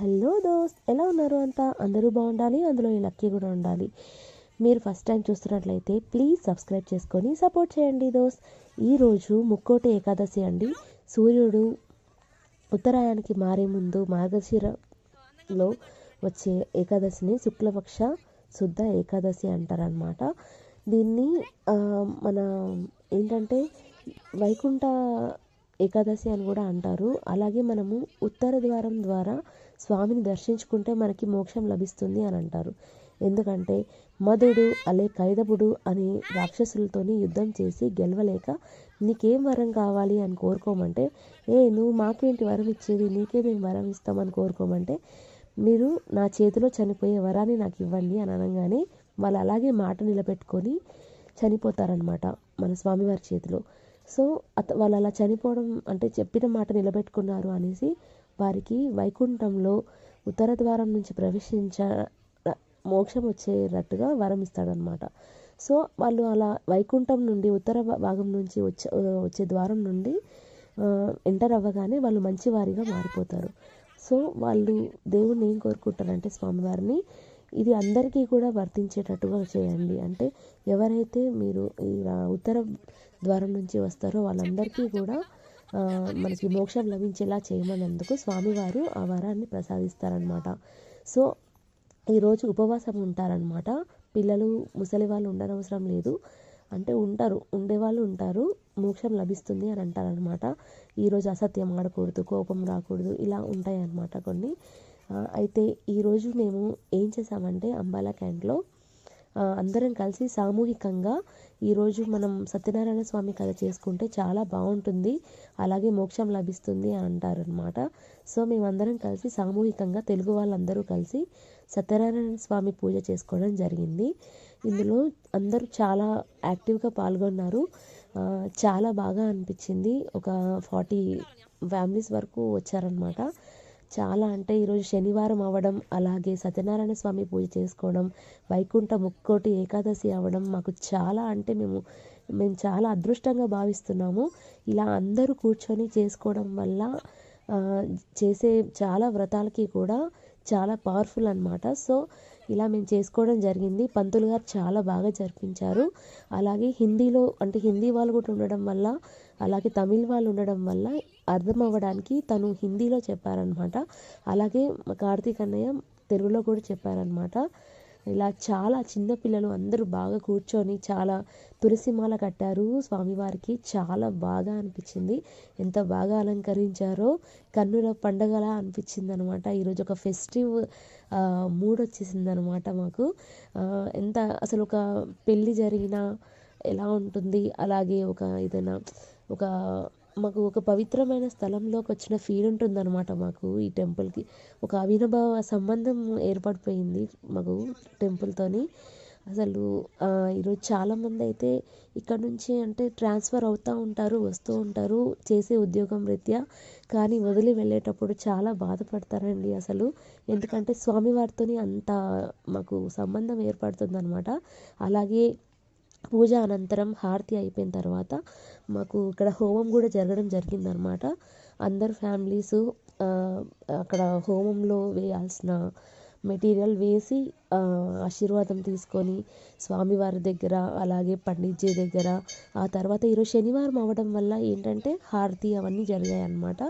Hello దోస్త్ ఎలా ఉన్నారు అంతా? అందరూ బాగుండాలి అందులో ఈ లక్కీ కూడా ఉండాలి. మీరు ఫస్ట్ టైం చూస్తున్నట్లయితే ప్లీజ్ సబ్స్క్రైబ్ చేసుకొని సపోర్ట్ చేయండి దోస్త్. ఈరోజు ముక్కోటి ఏకాదశి అండి. సూర్యుడు ఉత్తరాయణానికి మారే ముందు మార్గశిరలో వచ్చే ఏకాదశిని శుక్లపక్ష శుద్ధ ఏకాదశి అంటారనమాట దీన్ని మన ఏంటంటే వైకుంఠ ఏకాదశి అని కూడా అంటారు. అలాగే మనము ఉత్తర ద్వారం ద్వారా స్వామిని దర్శించుకుంటే మనకి మోక్షం లభిస్తుంది అని అంటారు. ఎందుకంటే మధుడు అలే కైదపుడు అని రాక్షసులతోని యుద్ధం చేసి గెలవలేక నీకేం వరం కావాలి అని కోరుకోమంటే ఏ నువ్వు మాకేంటి వరం ఇచ్చేది? నీకే మేము వరం ఇస్తామని కోరుకోమంటే మీరు నా చేతిలో చనిపోయే వరాన్ని నాకు ఇవ్వండి అని అనగానే వాళ్ళు అలాగే మాట నిలబెట్టుకొని చనిపోతారనమాట మన స్వామివారి చేతిలో. సో అత వాళ్ళు అలా చనిపోవడం అంటే చెప్పిన మాట నిలబెట్టుకున్నారు అనేసి వారికి వైకుంఠంలో ఉత్తర ద్వారం నుంచి ప్రవేశించ మోక్షం వచ్చేటట్టుగా వరం ఇస్తాడనమాట సో వాళ్ళు అలా వైకుంఠం నుండి ఉత్తర భాగం నుంచి వచ్చే వచ్చే ద్వారం నుండి ఎంటర్ అవ్వగానే వాళ్ళు మంచివారిగా మారిపోతారు. సో వాళ్ళు దేవుణ్ణి ఏం కోరుకుంటారంటే స్వామివారిని ఇది అందరికీ కూడా వర్తించేటట్టుగా చేయండి. అంటే ఎవరైతే మీరు ఇలా ఉత్తర ద్వారం నుంచి వస్తారో వాళ్ళందరికీ కూడా మనకి మోక్షం లభించేలా చేయమన్నందుకు స్వామివారు ఆ వరాన్ని ప్రసాదిస్తారనమాట సో ఈరోజు ఉపవాసం ఉంటారనమాట పిల్లలు ముసలి వాళ్ళు ఉండనవసరం లేదు. అంటే ఉంటారు ఉండేవాళ్ళు ఉంటారు. మోక్షం లభిస్తుంది అని అంటారనమాట ఈరోజు అసత్యం ఆడకూడదు కోపం రాకూడదు ఇలా ఉంటాయి అన్నమాట కొన్ని అయితే ఈరోజు మేము ఏం చేసామంటే అంబాలా క్యాంట్లో అందరం కలిసి సామూహికంగా ఈరోజు మనం సత్యనారాయణ స్వామి కథ చేసుకుంటే చాలా బాగుంటుంది. అలాగే మోక్షం లభిస్తుంది అని అంటారనమాట సో మేమందరం కలిసి సామూహికంగా తెలుగు వాళ్ళందరూ కలిసి సత్యనారాయణ స్వామి పూజ చేసుకోవడం జరిగింది. ఇందులో అందరూ చాలా యాక్టివ్గా పాల్గొన్నారు. చాలా బాగా అనిపించింది. ఒక ఫార్టీ ఫ్యామిలీస్ వరకు వచ్చారనమాట చాలా అంటే ఈరోజు శనివారం అవ్వడం అలాగే సత్యనారాయణ స్వామి పూజ చేసుకోవడం వైకుంఠ ముక్కోటి ఏకాదశి అవ్వడం మాకు చాలా అంటే మేము మేము చాలా అదృష్టంగా భావిస్తున్నాము. ఇలా అందరూ కూర్చొని చేసుకోవడం వల్ల చేసే చాలా వ్రతాలకి కూడా చాలా పవర్ఫుల్ అన్నమాట. సో ఇలా మేము చేసుకోవడం జరిగింది. పంతులు గారు చాలా బాగా జరిపించారు. అలాగే హిందీలో అంటే హిందీ వాళ్ళు కూడా ఉండడం వల్ల అలాగే తమిళ్ వాళ్ళు ఉండడం వల్ల అర్థం అవ్వడానికి తను హిందీలో చెప్పారనమాట అలాగే కార్తీక్ అన్నయ్య తెలుగులో కూడా చెప్పారనమాట ఇలా చాలా చిన్న పిల్లలు అందరూ బాగా కూర్చొని చాలా తులసిమాల కట్టారు స్వామివారికి. చాలా బాగా అనిపించింది. ఎంత బాగా అలంకరించారో కన్నుల పండగలా అనిపించింది అనమాట ఈరోజు ఒక ఫెస్టివ్ మూడ్ వచ్చేసింది అనమాట మాకు ఎంత అసలు ఒక పెళ్ళి జరిగిన ఎలా ఉంటుంది? అలాగే ఒక ఏదైనా ఒక మాకు ఒక పవిత్రమైన స్థలంలోకి వచ్చిన ఫీల్ ఉంటుందన్నమాట మాకు ఈ టెంపుల్కి. ఒక అవినభావ సంబంధం ఏర్పడిపోయింది మాకు టెంపుల్తోని. అసలు ఈరోజు చాలామంది అయితే ఇక్కడ నుంచి అంటే ట్రాన్స్ఫర్ అవుతూ ఉంటారు వస్తూ ఉంటారు చేసే ఉద్యోగం రీత్యా. కానీ వదిలి వెళ్ళేటప్పుడు చాలా బాధపడతారండి అసలు. ఎందుకంటే స్వామివారితోని అంత మాకు సంబంధం ఏర్పడుతుందన్నమాట. అలాగే పూజ అనంతరం హారతి అయిపోయిన తర్వాత మాకు ఇక్కడ హోమం కూడా జరగడం జరిగిందనమాట అందరు ఫ్యామిలీస్ అక్కడ హోమంలో వేయాల్సిన మెటీరియల్ వేసి ఆశీర్వాదం తీసుకొని స్వామివారి దగ్గర అలాగే పండిత్జీ దగ్గర ఆ తర్వాత ఈరోజు శనివారం అవ్వడం వల్ల ఏంటంటే హారతి అవన్నీ జరిగాయి అన్నమాట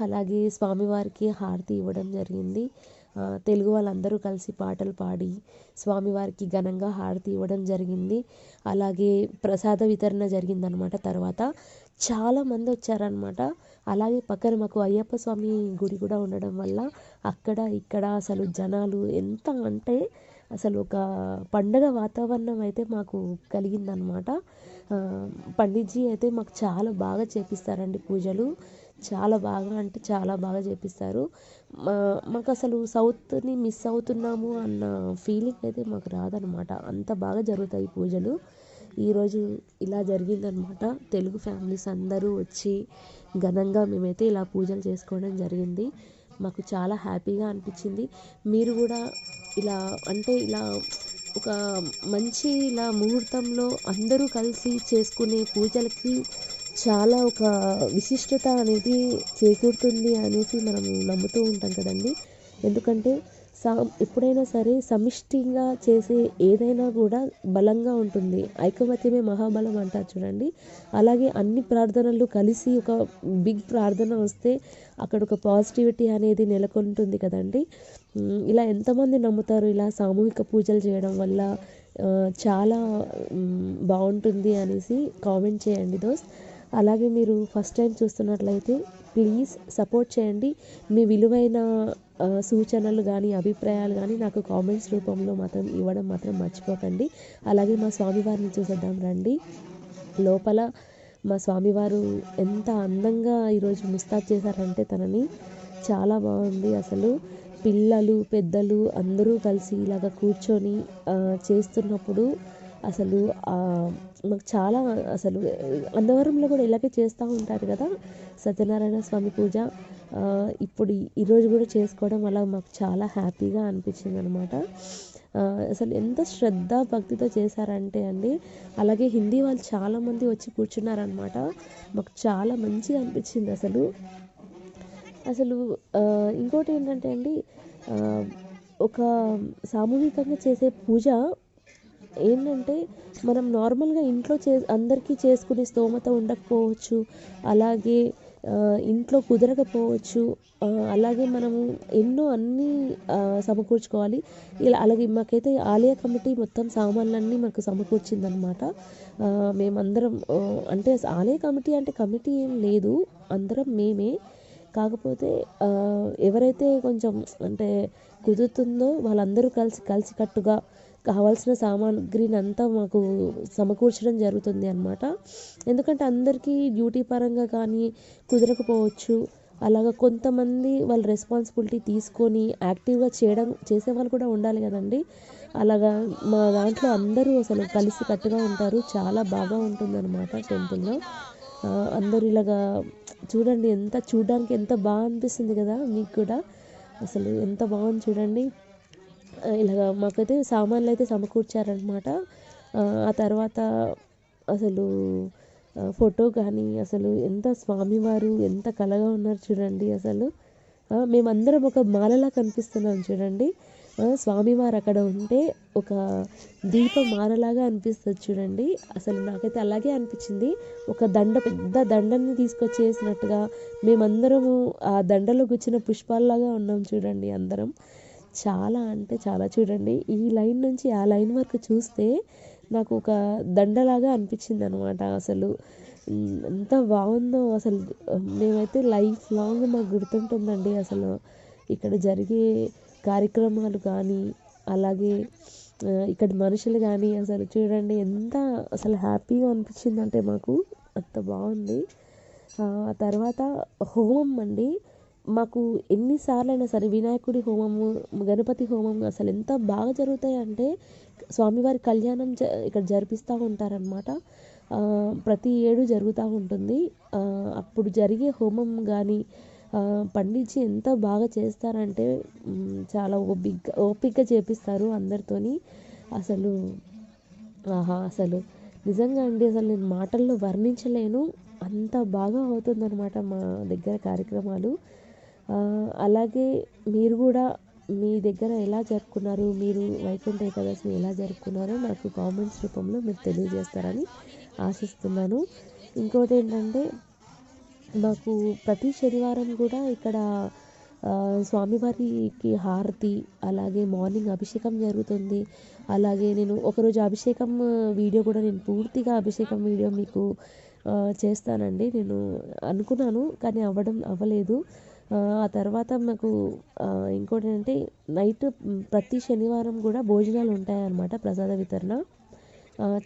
అలాగే స్వామివారికి హారతి ఇవ్వడం జరిగింది. తెలుగు వాళ్ళందరూ కలిసి పాటలు పాడి స్వామివారికి ఘనంగా హారతి ఇవ్వడం జరిగింది. అలాగే ప్రసాద వితరణ జరిగిందనమాట తర్వాత. చాలా మంది వచ్చారనమాట. అలాగే పక్కన మాకు అయ్యప్ప స్వామి గుడి కూడా ఉండడం వల్ల అక్కడ ఇక్కడ అసలు జనాలు ఎంత అంటే అసలు ఒక పండగ వాతావరణం అయితే మాకు కలిగిందనమాట. పండిట్జీ అయితే మాకు చాలా బాగా చేపిస్తారండి పూజలు. చాలా బాగా అంటే చాలా బాగా చేపిస్తారు. మా మాకు అసలు సౌత్ని మిస్ అవుతున్నాము అన్న ఫీలింగ్ అయితే మాకు రాదనమాట అంత బాగా జరుగుతాయి పూజలు. ఈరోజు ఇలా జరిగిందనమాట తెలుగు ఫ్యామిలీస్ అందరూ వచ్చి ఘనంగా మేమైతే ఇలా పూజలు చేసుకోవడం జరిగింది. మాకు చాలా హ్యాపీగా అనిపించింది. మీరు కూడా ఇలా అంటే ఇలా ఒక మంచి ఇలా ముహూర్తంలో అందరూ కలిసి చేసుకునే పూజలకి చాలా ఒక విశిష్టత అనేది చేకూరుతుంది అనేసి మనము నమ్ముతూ ఉంటాం కదండి. ఎందుకంటే సా ఎప్పుడైనా సరే సమిష్టిగా చేసే ఏదైనా కూడా బలంగా ఉంటుంది. ఐకమత్యమే మహాబలం అంటారు చూడండి. అలాగే అన్ని ప్రార్థనలు కలిసి ఒక బిగ్ ప్రార్థన వస్తే అక్కడ ఒక పాజిటివిటీ అనేది నెలకొంటుంది కదండి. ఇలా ఎంతమంది నమ్ముతారు? ఇలా సామూహిక పూజలు చేయడం వల్ల చాలా బాగుంటుంది అనేసి కామెంట్ చేయండి దోస్త్. అలాగే మీరు ఫస్ట్ టైం చూస్తున్నట్లయితే ప్లీజ్ సపోర్ట్ చేయండి. మీ విలువైన సూచనలు కానీ అభిప్రాయాలు కానీ నాకు కామెంట్స్ రూపంలో మాత్రం ఇవ్వడం మాత్రం మర్చిపోకండి. అలాగే మా స్వామివారిని చూసేద్దాం రండి. లోపల మా స్వామివారు ఎంత అందంగా ఈరోజు ముస్తాబ్ చేశారంటే తనని చాలా బాగుంది అసలు. పిల్లలు పెద్దలు అందరూ కలిసి ఇలాగ కూర్చొని చేస్తున్నప్పుడు అసలు మాకు చాలా అసలు అన్నవరంలో కూడా ఇలాగే చేస్తూ ఉంటారు కదా సత్యనారాయణ స్వామి పూజ. ఇప్పుడు ఈరోజు కూడా చేసుకోవడం అలా మాకు చాలా హ్యాపీగా అనిపించింది అనమాట అసలు ఎంత శ్రద్ధ భక్తితో చేశారంటే అండి అలాగే హిందీ వాళ్ళు చాలామంది వచ్చి కూర్చున్నారనమాట. మాకు చాలా మంచిగా అనిపించింది అసలు. అసలు ఇంకోటి ఏంటంటే అండి ఒక సామూహికంగా చేసే పూజ ఏంటంటే మనం నార్మల్గా ఇంట్లో చే అందరికీ చేసుకునే స్తోమత ఉండకపోవచ్చు. అలాగే ఇంట్లో కుదరకపోవచ్చు. అలాగే మనము ఎన్నో అన్నీ సమకూర్చుకోవాలి. ఇలా అలాగే మాకైతే ఆలయ కమిటీ మొత్తం సామాన్లన్నీ మాకు సమకూర్చిందనమాట. మేమందరం అంటే ఆలయ కమిటీ అంటే కమిటీ ఏం లేదు. అందరం మేమే. కాకపోతే ఎవరైతే కొంచెం అంటే కుదురుతుందో వాళ్ళందరూ కలిసి కలిసికట్టుగా కావాల్సిన సామాగ్రిని అంతా మాకు సమకూర్చడం జరుగుతుంది అనమాట ఎందుకంటే అందరికీ డ్యూటీ పరంగా కానీ కుదరకపోవచ్చు. అలాగా కొంతమంది వాళ్ళ రెస్పాన్సిబిలిటీ తీసుకొని యాక్టివ్గా చేయడం చేసే వాళ్ళు కూడా ఉండాలి కదండి. అలాగా మా దాంట్లో అందరూ అసలు కలిసి కట్టుగా ఉంటారు. చాలా బాగా ఉంటుందన్నమాట టెంపుల్లో. అందరూ ఇలాగా చూడండి ఎంత చూడడానికి ఎంత బాగా అనిపిస్తుంది కదా మీకు కూడా. అసలు ఎంత బాగుంది చూడండి. ఇలాగ మాకైతే సామాన్లు అయితే సమకూర్చారనమాట ఆ, తర్వాత అసలు ఫోటో కానీ అసలు ఎంత స్వామివారు ఎంత కళగా ఉన్నారు చూడండి అసలు. మేమందరం ఒక మాలలా కనిపిస్తున్నాం చూడండి. స్వామివారు అక్కడ ఉంటే ఒక దీపం మాలలాగా అనిపిస్తుంది చూడండి. అసలు నాకైతే అలాగే అనిపించింది. ఒక దండ పెద్ద దండని తీసుకొచ్చేసినట్టుగా మేమందరము ఆ దండలో గుచ్చిన పుష్పాల్లాగా ఉన్నాం చూడండి అందరం. చాలా అంటే చాలా. చూడండి ఈ లైన్ నుంచి ఆ లైన్ వరకు చూస్తే నాకు ఒక దండలాగా అనిపించింది అనమాట అసలు ఎంత బాగుందో అసలు. మేమైతే లైఫ్ లాంగ్ మాకు గుర్తుంటుందండి అసలు. ఇక్కడ జరిగే కార్యక్రమాలు కానీ అలాగే ఇక్కడ మనుషులు కానీ అసలు చూడండి ఎంత అసలు హ్యాపీగా అనిపించిందంటే మాకు అంత బాగుంది. ఆ ఆ తర్వాత హోమం అండి. మాకు ఎన్నిసార్లు అయినా సరే వినాయకుడి హోమము గణపతి హోమం అసలు ఎంత బాగా జరుగుతాయి అంటే స్వామివారి కళ్యాణం జ ఇక్కడ జరిపిస్తూ ఉంటారనమాట ప్రతి ఏడు జరుగుతూ ఉంటుంది. అప్పుడు జరిగే హోమం కానీ పండించి ఎంత బాగా చేస్తారంటే చాలా ఓపిక ఓపికగా చేపిస్తారు అందరితోని. అసలు ఆహా అసలు నిజంగా అండి అసలు నేను మాటల్లో వర్ణించలేను. అంత బాగా అవుతుందన్నమాట మా దగ్గర కార్యక్రమాలు. అలాగే మీరు కూడా మీ దగ్గర ఎలా జరుపుకున్నారు? మీరు వైకుంఠ ఏకాదశిని ఎలా జరుపుకున్నారో నాకు కామెంట్స్ రూపంలో మీరు తెలియజేస్తారని ఆశిస్తున్నాను. ఇంకోటి ఏంటంటే మాకు ప్రతి శనివారం కూడా ఇక్కడ స్వామివారికి హారతి అలాగే మార్నింగ్ అభిషేకం జరుగుతుంది. అలాగే నేను ఒకరోజు అభిషేకం వీడియో కూడా నేను పూర్తిగా అభిషేకం వీడియో మీకు చేస్తానండి. నేను అనుకున్నాను కానీ అవ్వడం అవ్వలేదు. ఆ, తర్వాత మాకు ఇంకోటి ఏంటంటే నైట్ ప్రతి శనివారం కూడా భోజనాలు ఉంటాయన్నమాట ప్రసాద వితరణ.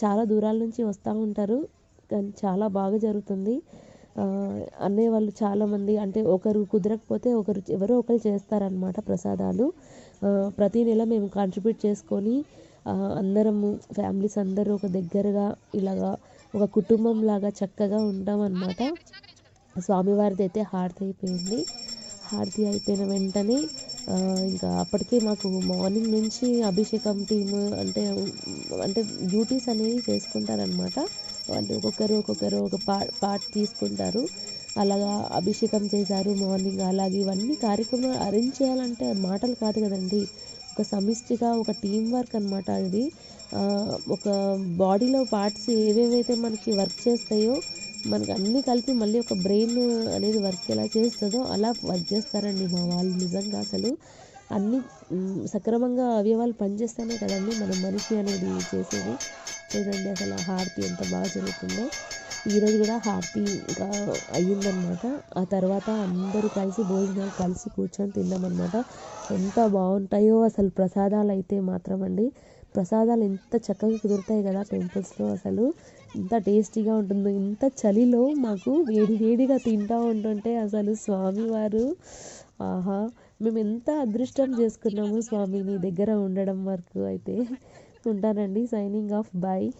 చాలా దూరాల నుంచి వస్తూ ఉంటారు కానీ చాలా బాగా జరుగుతుంది. అన్నయ్య వాళ్ళు చాలామంది అంటే ఒకరు కుదరకపోతే ఒకరు ఎవరో ఒకరు చేస్తారనమాట ప్రసాదాలు. ప్రతి నెల మేము కాంట్రిబ్యూట్ చేసుకొని అందరము ఫ్యామిలీస్ అందరూ ఒక దగ్గరగా ఇలాగా ఒక కుటుంబం లాగా చక్కగా ఉంటాం అన్నమాట స్వామివారిది అయితే హారతి అయిపోయింది. హారతి అయిపోయిన వెంటనే ఇంకా అప్పటికే మాకు మార్నింగ్ నుంచి అభిషేకం టీమ్ అంటే అంటే డ్యూటీస్ అనేవి చేసుకుంటారనమాట వాళ్ళు ఒక్కొక్కరు ఒక్కొక్కరు ఒక పా పార్ట్ తీసుకుంటారు. అలాగా అభిషేకం చేశారు మార్నింగ్ అలాగే ఇవన్నీ కార్యక్రమాలు అరేంజ్ చేయాలంటే మాటలు కాదు కదండి. ఒక సమిష్టిగా ఒక టీం వర్క్ అనమాట ఇది ఒక బాడీలో పార్ట్స్ ఏవేవైతే మనకి వర్క్ చేస్తాయో మనకి అన్నీ కలిపి మళ్ళీ ఒక బ్రెయిన్ అనేది వర్క్ ఎలా చేస్తుందో అలా వర్క్ చేస్తారండి మా వాళ్ళు నిజంగా అసలు. అన్నీ సక్రమంగా అవయవాలు పనిచేస్తేనే కదండి మన మనిషి అనేది చేసేది. చూడండి అసలు ఆ హారతి ఎంత బాగా జరుగుతుందో. ఈరోజు కూడా హారతి అయ్యిందనమాట ఆ తర్వాత అందరూ కలిసి భోజనాలు కలిసి కూర్చొని తిన్నామన్నమాట. ఎంత బాగుంటాయో అసలు ప్రసాదాలు అయితే మాత్రం అండి. ప్రసాదాలు ఎంత చక్కగా కుదురుతాయి కదా టెంపుల్స్లో అసలు. ఎంత టేస్టీగా ఉంటుందో ఇంత చలిలో మాకు వేడి వేడిగా తింటూ ఉంటుంటే అసలు స్వామివారు ఆహా మేము ఎంత అదృష్టం చేసుకున్నాము స్వామి నీ దగ్గర ఉండడం వరకు అయితే. ఉంటానండి సైనింగ్ ఆఫ్ బాయ్